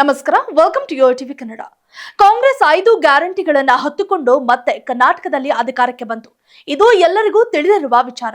ನಮಸ್ಕಾರ welcome to your TV Kannada Congress ಐದು ಗ್ಯಾರಂಟಿಗಳನ್ನ ಹತ್ತುಕೊಂಡು ಮತ್ತೆ ಕರ್ನಾಟಕದಲ್ಲಿ ಅಧಿಕಾರಕ್ಕೆ ಬಂತು. ಇದು ಎಲ್ಲರಿಗೂ ತಿಳಿದಿರುವ ವಿಚಾರ.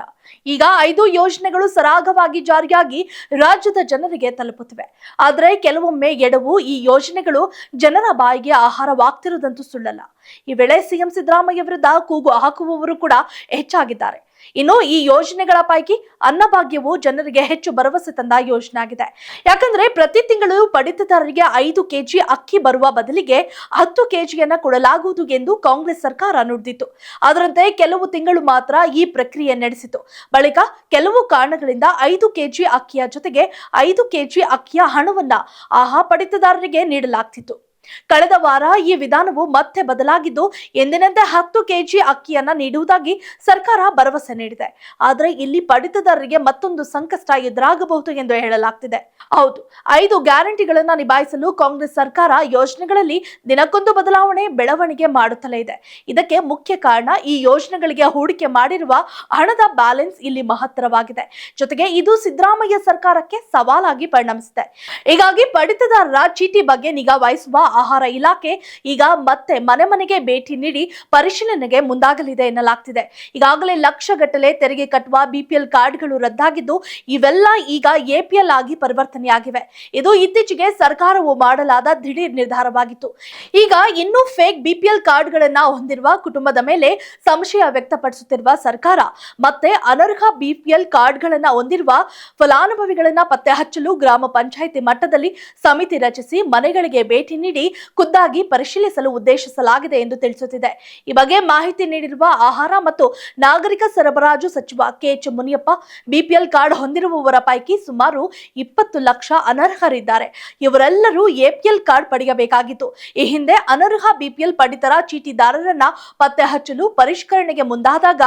ಈಗ ಐದು ಯೋಜನೆಗಳು ಸರಾಗವಾಗಿ ಜಾರಿಯಾಗಿ ರಾಜ್ಯದ ಜನರಿಗೆ ತಲುಪುತ್ತಿವೆ. ಆದರೆ ಕೆಲವೊಮ್ಮೆ ಎಡವು ಈ ಯೋಜನೆಗಳು ಜನರ ಬಾಯಿಗೆ ಆಹಾರವಾಗ್ತಿರುವುದಂತೂ ಸುಳ್ಳಲ್ಲ. ಈ ವೇಳೆ ಸಿಎಂ ಸಿದ್ದರಾಮಯ್ಯ ವಿರುದ್ಧ ಕೂಗು ಹಾಕುವವರು ಕೂಡ ಹೆಚ್ಚಾಗಿದ್ದಾರೆ. ಇನ್ನು ಈ ಯೋಜನೆಗಳ ಪೈಕಿ ಅನ್ನಭಾಗ್ಯವು ಜನರಿಗೆ ಹೆಚ್ಚು ಭರವಸೆ ತಂದ ಯೋಜನೆ ಆಗಿದೆ. ಯಾಕಂದ್ರೆ ಪ್ರತಿ ತಿಂಗಳು ಪಡಿತದಾರರಿಗೆ ಐದು ಕೆಜಿ ಅಕ್ಕಿ ಬರುವ ಬದಲಿಗೆ ಹತ್ತು ಕೆಜಿಯನ್ನ ಕೊಡಲಾಗುವುದು ಎಂದು ಕಾಂಗ್ರೆಸ್ ಸರ್ಕಾರ ನುಡಿದಿತ್ತು. ಅದರಂತೆ ಕೆಲವು ತಿಂಗಳು ಮಾತ್ರ ಈ ಪ್ರಕ್ರಿಯೆ ನಡೆಸಿತು. ಬಳಿಕ ಕೆಲವು ಕಾರಣಗಳಿಂದ ಐದು ಕೆಜಿ ಅಕ್ಕಿಯ ಜೊತೆಗೆ ಐದು ಕೆಜಿ ಅಕ್ಕಿಯ ಹಣವನ್ನ ಆಹಾ ಪಡಿತದಾರರಿಗೆ ನೀಡಲಾಗ್ತಿತ್ತು. ಕಳೆದ ವಾರ ಈ ವಿಧಾನವು ಮತ್ತೆ ಬದಲಾಗಿದ್ದು, ಎಂದಿನಂತೆ ಹತ್ತು ಕೆಜಿ ಅಕ್ಕಿಯನ್ನ ನೀಡುವುದಾಗಿ ಸರ್ಕಾರ ಭರವಸೆ ನೀಡಿದೆ. ಆದರೆ ಇಲ್ಲಿ ಪಡಿತದಾರರಿಗೆ ಮತ್ತೊಂದು ಸಂಕಷ್ಟ ಎದುರಾಗಬಹುದು ಎಂದು ಹೇಳಲಾಗ್ತಿದೆ. ಹೌದು, ಐದು ಗ್ಯಾರಂಟಿಗಳನ್ನ ನಿಭಾಯಿಸಲು ಕಾಂಗ್ರೆಸ್ ಸರ್ಕಾರ ಯೋಜನೆಗಳಲ್ಲಿ ದಿನಕ್ಕೊಂದು ಬದಲಾವಣೆ ಬೆಳವಣಿಗೆ ಮಾಡುತ್ತಲೇ ಇದೆ. ಇದಕ್ಕೆ ಮುಖ್ಯ ಕಾರಣ ಈ ಯೋಜನೆಗಳಿಗೆ ಹೂಡಿಕೆ ಮಾಡಿರುವ ಹಣದ ಬ್ಯಾಲೆನ್ಸ್ ಇಲ್ಲಿ ಮಹತ್ತರವಾಗಿದೆ. ಜೊತೆಗೆ ಇದು ಸಿದ್ದರಾಮಯ್ಯ ಸರ್ಕಾರಕ್ಕೆ ಸವಾಲಾಗಿ ಪರಿಣಮಿಸಿದೆ. ಹೀಗಾಗಿ ಪಡಿತದಾರರ ಚೀಟಿ ಬಗ್ಗೆ ನಿಗಾ ವಹಿಸುವ ಆಹಾರ ಇಲಾಖೆ ಈಗ ಮತ್ತೆ ಮನೆ ಮನೆಗೆ ಭೇಟಿ ನೀಡಿ ಪರಿಶೀಲನೆಗೆ ಮುಂದಾಗಲಿದೆ ಎನ್ನಲಾಗ್ತಿದೆ. ಈಗಾಗಲೇ ಲಕ್ಷಗಟ್ಟಲೆ ತೆರಿಗೆ ಕಟ್ಟುವ ಬಿಪಿಎಲ್ ಕಾರ್ಡ್ಗಳು ರದ್ದಾಗಿದ್ದು, ಇವೆಲ್ಲ ಈಗ ಎಪಿಎಲ್ ಆಗಿ ಪರಿವರ್ತನೆಯಾಗಿವೆ. ಇದು ಇತ್ತೀಚೆಗೆ ಸರ್ಕಾರವು ಮಾಡಲಾದ ದಿಢೀರ್ ನಿರ್ಧಾರವಾಗಿತ್ತು. ಈಗ ಇನ್ನೂ ಫೇಕ್ ಬಿಪಿಎಲ್ ಕಾರ್ಡ್ಗಳನ್ನ ಹೊಂದಿರುವ ಕುಟುಂಬದ ಮೇಲೆ ಸಂಶಯ ವ್ಯಕ್ತಪಡಿಸುತ್ತಿರುವ ಸರ್ಕಾರ, ಮತ್ತೆ ಅನರ್ಹ ಬಿಪಿಎಲ್ ಕಾರ್ಡ್ಗಳನ್ನ ಹೊಂದಿರುವ ಫಲಾನುಭವಿಗಳನ್ನ ಪತ್ತೆ ಹಚ್ಚಲು ಗ್ರಾಮ ಪಂಚಾಯಿತಿ ಮಟ್ಟದಲ್ಲಿ ಸಮಿತಿ ರಚಿಸಿ ಮನೆಗಳಿಗೆ ಭೇಟಿ ನೀಡಿ ಖುದ್ದಾಗಿ ಪರಿಶೀಲಿಸಲು ಉದ್ದೇಶಿಸಲಾಗಿದೆ ಎಂದು ತಿಳಿಸುತ್ತಿದೆ. ಈ ಬಗ್ಗೆ ಮಾಹಿತಿ ನೀಡಿರುವ ಆಹಾರ ಮತ್ತು ನಾಗರಿಕ ಸರಬರಾಜು ಸಚಿವ K H Muniyappa BPL card ಹೊಂದಿರುವವರ ಪೈಕಿ ಸುಮಾರು ಇಪ್ಪತ್ತು ಲಕ್ಷ ಅನರ್ಹರಿದ್ದಾರೆ. ಇವರೆಲ್ಲರೂ ಎಪಿಎಲ್ ಕಾರ್ಡ್ ಪಡೆಯಬೇಕಾಗಿತ್ತು. ಈ ಹಿಂದೆ ಅನರ್ಹ ಬಿಪಿಎಲ್ ಪಡಿತರ ಚೀಟಿದಾರರನ್ನ ಪತ್ತೆ ಹಚ್ಚಲು ಪರಿಷ್ಕರಣೆಗೆ ಮುಂದಾದಾಗ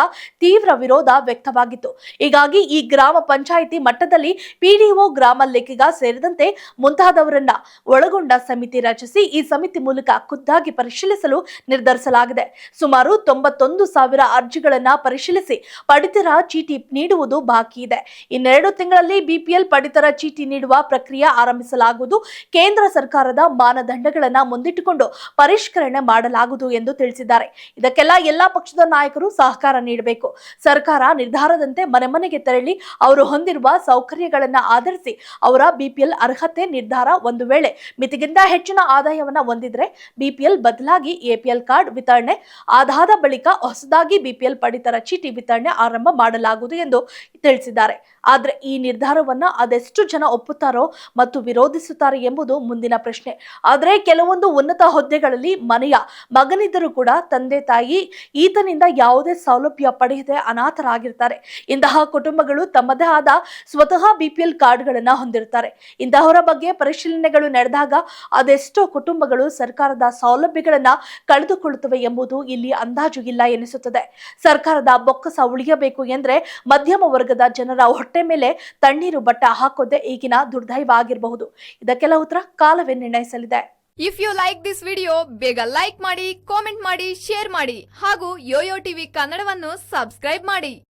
ತೀವ್ರ ವಿರೋಧ ವ್ಯಕ್ತವಾಗಿತ್ತು. ಹೀಗಾಗಿ ಈ ಗ್ರಾಮ ಪಂಚಾಯಿತಿ ಮಟ್ಟದಲ್ಲಿ ಪಿಡಿಒ ಗ್ರಾಮ ಲೆಕ್ಕಿಗ ಸೇರಿದಂತೆ ಮುಂತಾದವರನ್ನ ಒಳಗೊಂಡ ಸಮಿತಿ ರಚಿಸಿ ಈ ಸಮಿತಿ ಮೂಲಕ ಖುದ್ದಾಗಿ ಪರಿಶೀಲಿಸಲು ನಿರ್ಧರಿಸಲಾಗಿದೆ. ಸುಮಾರು ತೊಂಬತ್ತೊಂದು ಸಾವಿರ ಅರ್ಜಿಗಳನ್ನ ಪರಿಶೀಲಿಸಿ ಪಡಿತರ ಚೀಟಿ ನೀಡುವುದು ಬಾಕಿ ಇದೆ. ಇನ್ನೆರಡು ತಿಂಗಳಲ್ಲಿ ಬಿಪಿಎಲ್ ಪಡಿತರ ಚೀಟಿ ನೀಡುವ ಪ್ರಕ್ರಿಯೆ ಆರಂಭಿಸಲಾಗುವುದು. ಕೇಂದ್ರ ಸರ್ಕಾರದ ಮಾನದಂಡಗಳನ್ನು ಮುಂದಿಟ್ಟುಕೊಂಡು ಪರಿಷ್ಕರಣೆ ಮಾಡಲಾಗುವುದು ಎಂದು ತಿಳಿಸಿದ್ದಾರೆ. ಇದಕ್ಕೆಲ್ಲ ಎಲ್ಲಾ ಪಕ್ಷದ ನಾಯಕರು ಸಹಕಾರ ನೀಡಬೇಕು. ಸರ್ಕಾರ ನಿರ್ಧಾರದಂತೆ ಮನೆ ಮನೆಗೆ ತೆರಳಿ ಅವರು ಹೊಂದಿರುವ ಸೌಕರ್ಯಗಳನ್ನು ಆಧರಿಸಿ ಅವರ ಬಿಪಿಎಲ್ ಅರ್ಹತೆ ನಿರ್ಧಾರ ಒಂದು ವೇಳೆ ಮಿತಿಗಿಂತ ಹೆಚ್ಚಿನ ಆದಾಯವನ್ನ ಹೊಂದಿದ್ರೆ ಬಿಪಿಎಲ್ ಬದಲಾಗಿ ಎಪಿಎಲ್ ಕಾರ್ಡ್ ವಿತರಣೆ ಆದಾದ ಬಳಿಕ ಹೊಸದಾಗಿ ಬಿಪಿಎಲ್ ಪಡಿತರ ಚೀಟಿ ವಿತರಣೆ ಆರಂಭ ಮಾಡಲಾಗುವುದು ಎಂದು ತಿಳಿಸಿದ್ದಾರೆ. ಆದ್ರೆ ಈ ನಿರ್ಧಾರವನ್ನ ಅದೆಷ್ಟು ಜನ ಒಪ್ಪುತ್ತಾರೋ ಮತ್ತು ವಿರೋಧಿಸುತ್ತಾರೆ ಎಂಬುದು ಮುಂದಿನ ಪ್ರಶ್ನೆ. ಆದರೆ ಕೆಲವೊಂದು ಉನ್ನತ ಹುದ್ದೆಗಳಲ್ಲಿ ಮನೆಯ ಮಗನಿದ್ದರೂ ಕೂಡ ತಂದೆ ತಾಯಿ ಈತನಿಂದ ಯಾವುದೇ ಸೌಲಭ್ಯ ಪಡೆಯದೆ ಅನಾಥರಾಗಿರ್ತಾರೆ. ಇಂತಹ ಕುಟುಂಬಗಳು ತಮ್ಮದೇ ಆದ ಸ್ವತಃ ಬಿಪಿಎಲ್ ಕಾರ್ಡ್ಗಳನ್ನ ಹೊಂದಿರುತ್ತಾರೆ. ಇಂತಹವರ ಬಗ್ಗೆ ಪರಿಶೀಲನೆಗಳು ನಡೆದಾಗ ಅದೆಷ್ಟೋ ಕುಟುಂಬಗಳು ಸರ್ಕಾರದ ಸೌಲಭ್ಯಗಳನ್ನು ಕಳೆದುಕೊಳ್ಳುತ್ತವೆ ಎಂಬುದು ಇಲ್ಲಿ ಅಂದಾಜು ಇಲ್ಲ ಎನಿಸುತ್ತದೆ. ಸರ್ಕಾರದ ಬೊಕ್ಕಸ ಉಳಿಯಬೇಕು ಎಂದ್ರೆ ಮಧ್ಯಮ ವರ್ಗದ ಜನರ ಹೊಟ್ಟೆ ಮೇಲೆ ತಣ್ಣೀರು ಬಟ್ಟ ಹಾಕೋದೇ ಈಗಿನ ದುರ್ದೈವ ಆಗಿರಬಹುದು. ಇದಕ್ಕೆಲ್ಲ ಉತ್ತರ ಕಾಲವೇ ನಿರ್ಣಯಿಸಲಿದೆ. If you like this video ಬೇಗ ಲೈಕ್ ಮಾಡಿ ಕಾಮೆಂಟ್ ಮಾಡಿ ಶೇರ್ ಮಾಡಿ ಹಾಗೂ ಯೋಯೋ ಟಿವಿ ಕನ್ನಡವನ್ನು ಸಬ್ಸ್ಕ್ರೈಬ್ ಮಾಡಿ.